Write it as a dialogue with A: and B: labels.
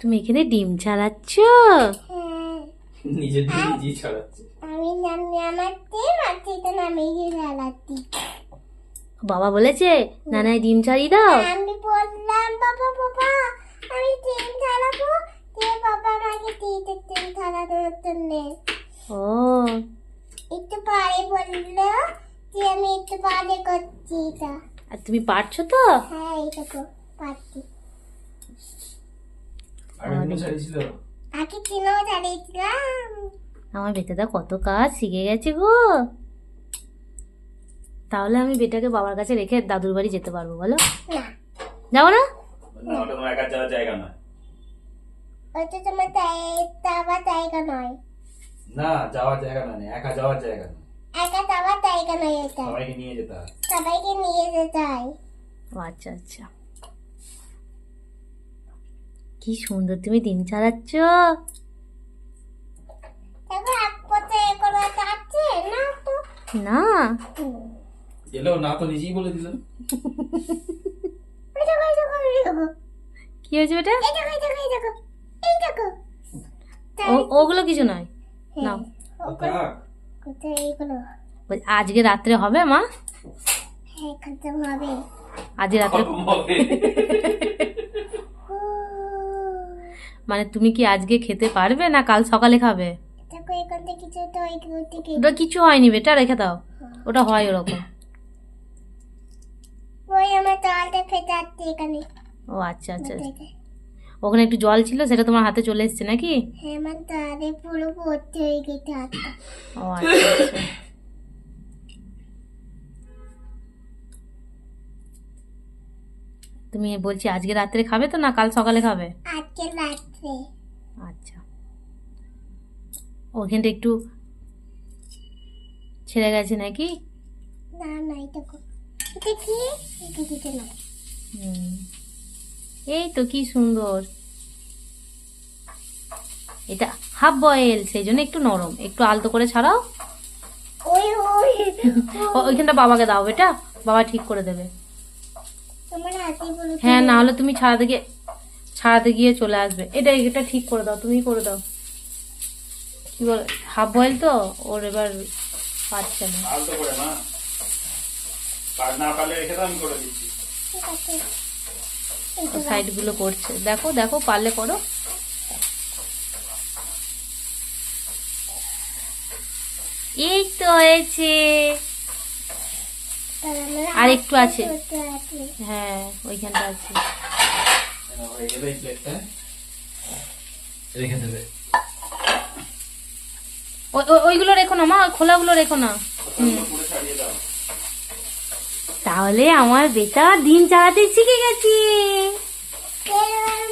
A: তুমি এখানে ডিম ছাড়াচ্ছ?
B: হ্যাঁ
C: নিজের দিকে নিজেই ছড়াচ্ছে।
B: আমি নাম নামাচ্ছি মাছিটা নামিয়ে চালাচ্ছি
A: বাবা বলেছে নানাই ডিম ছাড়িয়ে দাও।
B: আমি বললাম বাবা বাবা আমি ট্রেন চালাবো দিয়ে বাবা আমাকে দিতে ট্রেন চালানোর জন্য?
A: ও।
B: একটু পরে বলল যে আমি একটু পরে করছি এটা।
A: আর তুমি পারছ তো?
B: হ্যাঁ এইটুকু পারছি।
C: আগে
B: ট্রেনও চালিয়েছিলাম
A: আমার বেটাটা কত কাজ শিখে গেছে গো। তাহলে আমি বেটাকে বাবার কাছে রেখে দাদুর বাড়ি যেতে পারব বলো?
B: না।
A: যাব না?
C: না ওটা তোমার একার যাওয়ার জায়গা নয়।
B: ওটা তোমার তাই যাওয়ার জায়গা নয়।
C: না যাওয়ার জায়গা নয় একা যাওয়ার জায়গা নয়।
B: একা যাওয়ার জায়গা নয় এটা।
C: সবাইকে নিয়ে যেতে হয়।
B: সবাইকে নিয়ে যেতে হয়।
A: আচ্ছা আচ্ছা। কি সুন্দর তুমি
B: দিন যাচ্ছে না তো।
C: এলো না তো নিজেই বলে দিল।
A: কি হয়েছে বেটা?
B: এই দেখো এই দেখো এই দেখো এই দেখো।
A: ও- ওগুলো কিছু নয়। না
B: হ্যাঁ,
A: বল- আজকে রাত্রে হবে মা?
B: হ্যাঁ
A: আজকে রাত্রে
C: হবে।
A: মানে তুমি কি আজকে খেতে পারবে না কাল সকালে খাবে? ওটা কিছু হয়নি বেটা রেখে দাও। ওটা হয় ওরকম। ও আচ্ছা আচ্ছা আচ্ছা। ওখানে একটু জল ছিল সেটা তোমার হাতে চলে এসছে নাকি?
B: হ্যাঁ
A: ও আচ্ছা। তুমি বলছি আজকে রাত্রে খাবে তো না কাল সকালে খাবে?
B: আজকে রাত্রে।
A: আচ্ছা। ওখানটা একটু ছেড়ে গেছে নাকি?
B: না না এটা কো- এটা কি এটা দিতে না
A: হুম। এই তো কি সুন্দর। এটা হাফ বয়েল সেই জন্য একটু নরম। একটু আলতো করে ছাড়াও। ওইখানটা বাবাকে দাও বেটা। বাবা ঠিক করে দেবে। হ্যাঁ না হলে তুমি ছাড়াতে গিয়ে ছাড়াতে গিয়ে চলে আসবে। এটা এটা ঠিক করে দাও তুমি করে দাও। কি বল হাফ বয়েল তো ওর এবার পাচ্ছে না।
C: আলতো করে মা কাজ না পারলে রেখে দাও আমি করে দিচ্ছি।
B: ঠিক আছে।
A: সাইডগুলো করছে। দেখো দেখো পারলে করো। এই তো হয়েছে। আর একটু আছে। হ্যাঁ ওইখানটা আছে। ওইগুলো রেখো না মা খোলাগুলো রেখো না। তাহলে আমার বেটা দিন চালাতে শিখে গেছি।